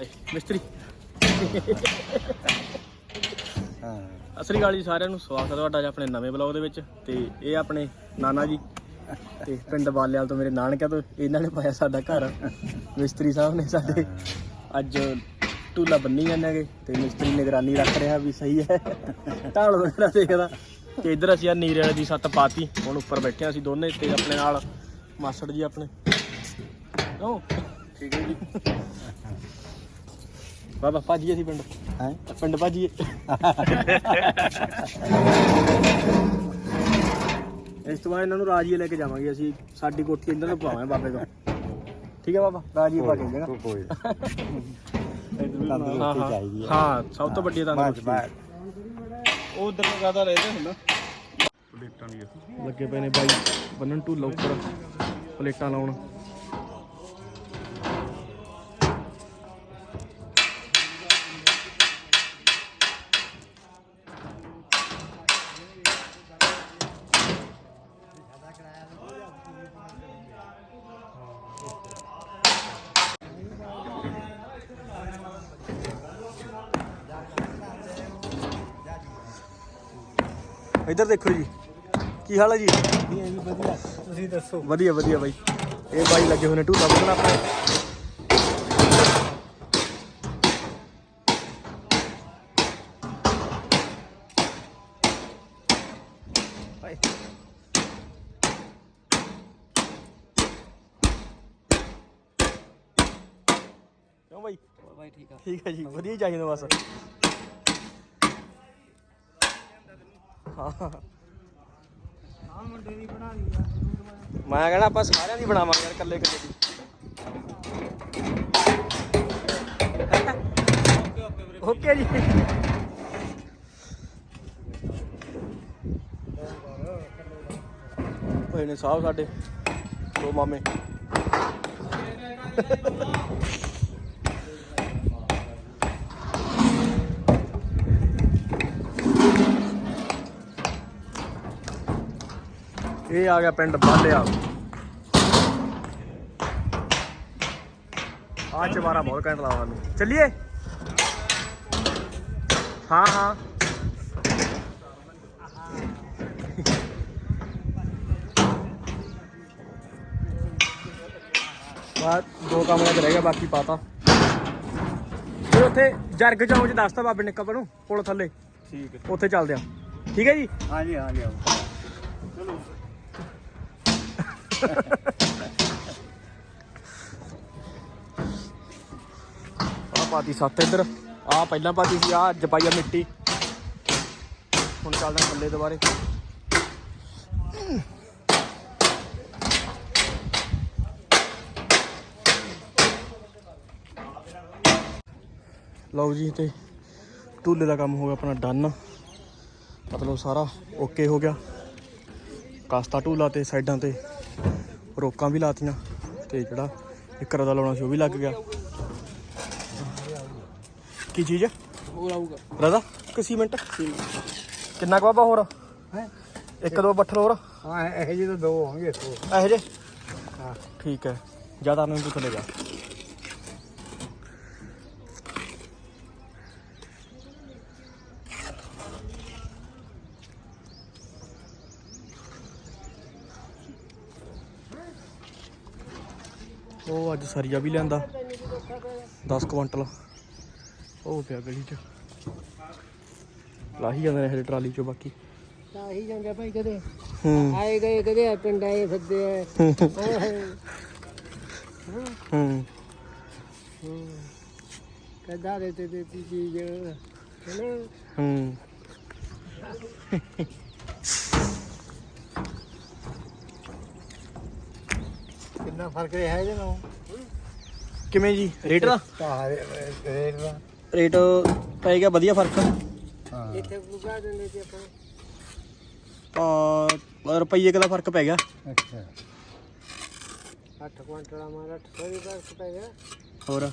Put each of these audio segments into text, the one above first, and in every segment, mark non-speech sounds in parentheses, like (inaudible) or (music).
ਆਏ ਮਿਸਤਰੀ। ਹਾਂ ਅਸਲੀ ਗੱਲ ਜੀ ਸਾਰਿਆਂ ਨੂੰ, ਸਵਾਗਤ ਹੈ ਤੁਹਾਡਾ ਅੱਜ ਆਪਣੇ ਨਵੇਂ ਬਲੌਗ ਦੇ ਵਿੱਚ ਤੇ ਇਹ ਆਪਣੇ ਨਾਨਾ ਜੀ ਤੇ ਪਿੰਡ ਬਾਲਿਆਲ ਤੋਂ ਮੇਰੇ ਨਾਨਕਿਆਂ ਤੋਂ ਇਹਨਾਂ ਨੇ ਪਾਇਆ ਸਾਡਾ ਘਰ। ਮਿਸਤਰੀ ਸਾਹਿਬ ਨੇ ਸਾਡੇ ਅੱਜ ਟੂਲਾ ਬੰਨੀ ਜਾਂਦੇਗੇ ਤੇ ਮਿਸਤਰੀ ਨਿਗਰਾਨੀ ਰੱਖ ਰਿਹਾ ਵੀ ਸਹੀ ਹੈ। ਢਾਲ ਵਗੈਰਾ ਦੇਖਦਾ। ਤੇ ਇੱਧਰ ਅਸੀਂ ਆ ਨੀਰੇ ਵਾਲੇ ਦੀ ਸੱਤ ਪਾਤੀ, ਹੁਣ ਉੱਪਰ ਬੈਠੇ ਅਸੀਂ ਦੋਨੇ ਤੇ ਆਪਣੇ ਨਾਲ ਮਾਸੜ ਜੀ ਆਪਣੇ। ਓ ਠੀਕ ਹੈ ਜੀ। ਬਾਬਾ ਭਾਜੀ ਅਸੀਂ ਪਿੰਡ। ਹੈ? ਪਿੰਡ ਭਾਜੀ। ਇਸ ਤੋਂ ਬਾਅਦ ਇਹਨਾਂ ਨੂੰ ਰਾਜੀਏ ਲੈ ਕੇ ਜਾਵਾਂਗੇ ਅਸੀਂ ਸਾਡੀ ਕੋਠੀ ਇਹਨਾਂ ਨੂੰ ਪਵਾਵਾਂਗੇ ਬਾਬੇ ਤੋਂ। ਠੀਕ ਹੈ ਬਾਬਾ? ਰਾਜੀਏ ਪਾ ਕੇ ਜਾਏਗਾ ਕੋਈ ਤੰਦਰੁਸਤੀ ਹਾਂ। ਚਾਹੀਦੀ ਹੈ। ਹਾਂ ਸਭ ਤੋਂ ਵੱਡੀ ਤੰਦਰੁਸਤੀ। ਉਹ ਉਧਰ ਜ਼ਿਆਦਾ ਰਹਿੰਦੇ ਹੁੰਦਾ ਪਲੇਟਾਂ ਨਹੀਂ ਲੱਗੇ ਪਏ ਨੇ ਬਾਈ। ਬੰਨਣ ਢੂਲਾ ਉੱਪਰ। ਪਲੇਟਾਂ ਲਾਉਣ। ਇੱਧਰ ਦੇਖੋ ਜੀ। ਕੀ ਹਾਲ ਹੈ ਜੀ? ਵਧੀਆ ਤੁਸੀਂ ਦੱਸੋ? ਵਧੀਆ ਵਧੀਆ ਬਾਈ। ਇਹ ਬਾਈ ਲੱਗੇ ਹੋਏ ਨੇ ਢੂਲਾ ਬੰਨਣ ਆਪਣੇ। ਕਿਉਂ ਬਾਈ? ਬਾਈ ਠੀਕ ਆ। ਠੀਕ ਹੈ ਜੀ ਵਧੀਆ ਚਾਹੀਦਾ ਬਸ। ਹਾਂ ਹਾਂ ਮੁੰਡੇ ਦੀ ਬਣਾ ਲਈ ਆ ਮੈਂ ਕਹਿਣਾ ਆਪਾਂ ਸਾਰਿਆਂ ਦੀ ਬਣਾਵਾਂਗੇ ਯਾਰ ਇਕੱਲੇ ਇਕੱਲੇ ਦੀ। ਓਕੇ ਜੀ। ਹੋਏ ਨੇ ਸਾਹਿਬ ਸਾਡੇ। ਦੋ ਮਾਮੇ। ਇਹ ਆ ਗਿਆ ਪਿੰਡ ਬਾਲਿਆ। ਆ ਚਵਾਰਾ ਬਹੁਤ ਘੈਂਟ ਲਾਵਾ ਨੂੰ ਚੱਲੀਏ? ਹਾਂ ਹਾਂ। ਬਾਅਦ ਦੋ ਕੰਮ ਰਹਿ ਰਹਿ ਗਿਆ ਬਾਕੀ ਪਾਤਾ। ਤੇ ਉੱਥੇ ਜਰਗ ਚੌਂਕ ਚ ਦੱਸਤਾ ਬਾਬੇ ਨੇ ਕਪੜ ਨੂੰ ਪੁਲ ਥੱਲੇ। ਠੀਕ ਹੈ। ਉੱਥੇ ਚੱਲਦੇ ਆ। ਠੀਕ ਹੈ ਜੀ? ਹਾਂ ਜੀ ਹਾਂ ਜੀ ਆਓ। ਆ ਪਾਤੀ ਸੱਤ ਇੱਧਰ। ਆ ਪਹਿਲਾਂ ਪਾਤੀ ਸੀ ਆ ਅੱਜ ਪਾਈ ਆ ਮਿੱਟੀ। ਹੁਣ ਚੱਲਦੇ ਆ ਥੱਲੇ ਦੁਬਾਰੇ। ਲਓ ਜੀ, ਤੇ ਢੂਲੇ ਦਾ ਕੰਮ ਹੋ ਗਿਆ ਆਪਣਾ ਡਨ। ਮਤਲਬ ਸਾਰਾ ਓਕੇ ਹੋ ਗਿਆ। ਕਾਸਤਾ ਢੂਲਾ ਤੇ ਸਾਈਡਾਂ ਤੇ ਰੋਕਾਂ ਵੀ ਲਾਤੀਆਂ ਤੇ ਜਿਹੜਾ ਇੱਕ ਰਦਾ ਲਾਉਣਾ ਸੀ ਉਹ ਵੀ ਲੱਗ ਗਿਆ। ਕੀ ਚੀਜ਼ ਹੋਰ ਆਊਗਾ। ਰਦਾ? ਕਿ ਸੀਮੈਂਟ? ਕਿੰਨਾ ਕੁ ਬਾਬਾ ਹੋਰ? ਹੈਂ? ਇੱਕ ਦੋ ਬੱਠਲ ਹੋਰ? ਹਾਂ ਇਹ ਜਿਹੇ ਤਾਂ ਦੋ ਹੋਣਗੇ ਇੱਥੋਂ। ਇਹੋ ਜੇ ਹਾਂ। ਠੀਕ ਹੈ ਜ਼ਿਆਦਾ ਨੂੰ ਤੂੰ ਚਲੇ ਜਾ। ਉਹ ਅੱਜ ਸਰੀਆ ਵੀ ਲਿਆਂਦਾ। 10 ਕੁਇੰਟਲ। ਉਹ ਪਿਆ ਗਲੀ ਚ। ਲਾਹੀ ਜਾਂਦੇ ਨੇ ਹਜੇ ਟਰਾਲੀ ਚੋਂ ਬਾਕੀ। ਆਹੀ ਜਾਂਦੇ ਭਾਈ ਕਦੇ। ਹੂੰ। ਆਏ ਗਏ ਕਦੇ ਪਿੰਡ ਆਏ ਫਿਰਦੇ ਆ। ਹੂੰ। ਕਦਾ ਦੇ ਤੇ ਦੇ ਚੀਜ਼ ਹੂੰ। ਕਿੰਨਾ ਫ਼ਰਕ ਰਿਹਾ ਇਹਦੇ ਨਾਲ? ਕਿਵੇਂ ਜੀ? ਰੇਟ ਦਾ? ਤਾਂ ਰੇਟ ਦਾ। ਰੇਟ ਪੈ ਗਿਆ ਵਧੀਆ ਫ਼ਰਕ। ਹਾਂ। ਇੱਥੇ ਬੁਗਾ ਦਿੰਦੇ ਤੇ ਆਪਾਂ। ਆ ਰੁਪਈਏ ਕੁ ਦਾ ਫ਼ਰਕ ਪੈ ਗਿਆ। ਅੱਛਾ। 8 ਕੁਇੰਟਲ ਮਾਰਾ 800 ਰੁਪਏ ਪੈ ਗਿਆ। ਹੋਰ?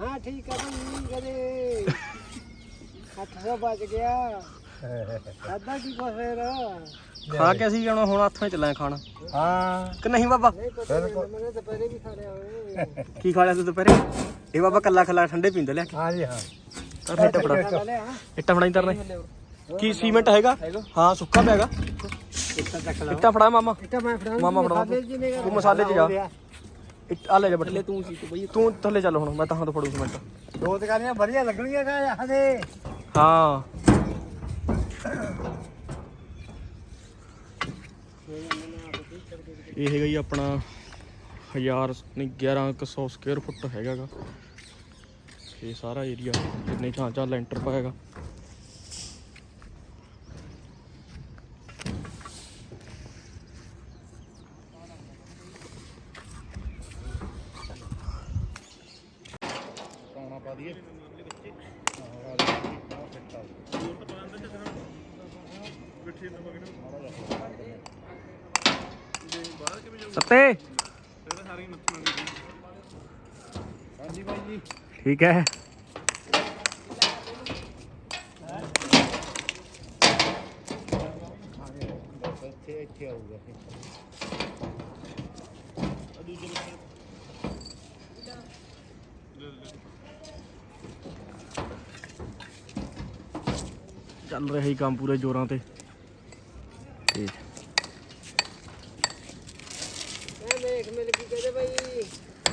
ਹਾਂ। ਠੀਕ ਆ ਭਾਈ ਕਦੇ 800 ਬਚ ਗਿਆ। (laughs) ਅੱਧਾ ਕੀ ਕੋ ਫੇਰ? ਖਾ ਕੇ ਅਸੀਂ ਜਾਣਾ ਹੁਣ ਹੱਥ ਵਿੱਚ ਲੈ ਖਾਣਾ। ਹਾਂ। ਕਿ ਨਹੀਂ ਬਾਬਾ? ਕੀ ਖਾ ਲਿਆ ਤੂੰ ਦੁਪਹਿਰੇ? ਇਹ ਬਾਬਾ ਕੱਲਾ ਕੱਲਾ ਠੰਡੇ ਪੀਂਦਾ ਲਿਆ ਕੇ। ਹਾਂ ਜੀ ਹਾਂ। ਇੱਟਾ ਫੜਾਈ ਤਰਨਾ ਕੀ ਸੀਮੈਂਟ ਹੈਗਾ? ਹਾਂ ਸੁੱਕਾ ਪਿਆ ਇੱਟਾ ਫੜਾ ਮਾਮਾ। ਮਾਮਾ ਫੜਾ ਤੂੰ ਮਸਾਲੇ ਚ ਜਾ। ਆ ਲੈ ਜਾ ਬੱਟਲੇ ਤੂੰ ਸੀ ਤੂੰ ਬਈ ਤੂੰ ਥੱਲੇ ਚੱਲ ਹੁਣ ਮੈਂ ਤਾਂ ਹਾਂ ਤੋਂ ਫੜੂ ਸੀਮੈਂਟ। ਦੋ ਦੁਕਾਨੀਆਂ ਵਧੀਆ ਲੱਗਣਗੀਆਂ ਕਾ ਹਾਂ। ਇਹ ਹੈਗਾ ਜੀ ਆਪਣਾ 1000 ਨਹੀਂ 1100 ਸਕੁਅਰ ਫੁੱਟ ਹੈਗਾਗਾ ਇਹ ਸਾਰਾ ਏਰੀਆ ਜਿੰਨੇ ਥਾਂ ਚਾ ਲੈਂਟਰ ਪਾਏਗਾ ਸੱਤੇ। ਹਾਂਜੀ ਬਾਈ ਜੀ ਠੀਕ ਹੈ। ਇੱਥੇ ਇੱਥੇ ਆਊਗਾ ਚੱਲ ਰਿਹਾ ਹੀ ਕੰਮ ਪੂਰੇ ਜ਼ੋਰਾਂ ਤੇ ਤੇ।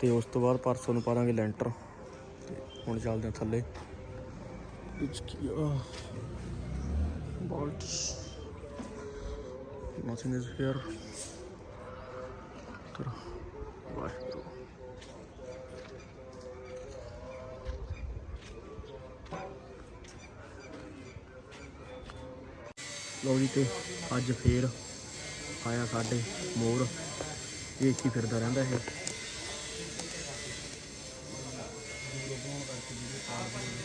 ਤੇ ਉਸ ਤੋਂ ਬਾਅਦ ਪਰਸੋਂ ਨੂੰ ਪਾਵਾਂਗੇ ਲੈਂਟਰ। ਹੁਣ ਚੱਲਦੇ ਆ ਥੱਲੇ। ਇਟਸ ਕੀ ਬਾਲਟਸ ਨਥਿੰਗ ਇਜ਼ ਹੇਅਰ ਤਰ ਵਾਹਿਗੁਰੂ। ਲਓ ਜੀ ਤੇ ਅੱਜ ਫੇਰ ਆਇਆ ਸਾਡੇ ਮੋਰ। ਇਹ ਇੱਥੇ ਹੀ ਫਿਰਦਾ ਰਹਿੰਦਾ ਇਹ। Thank you.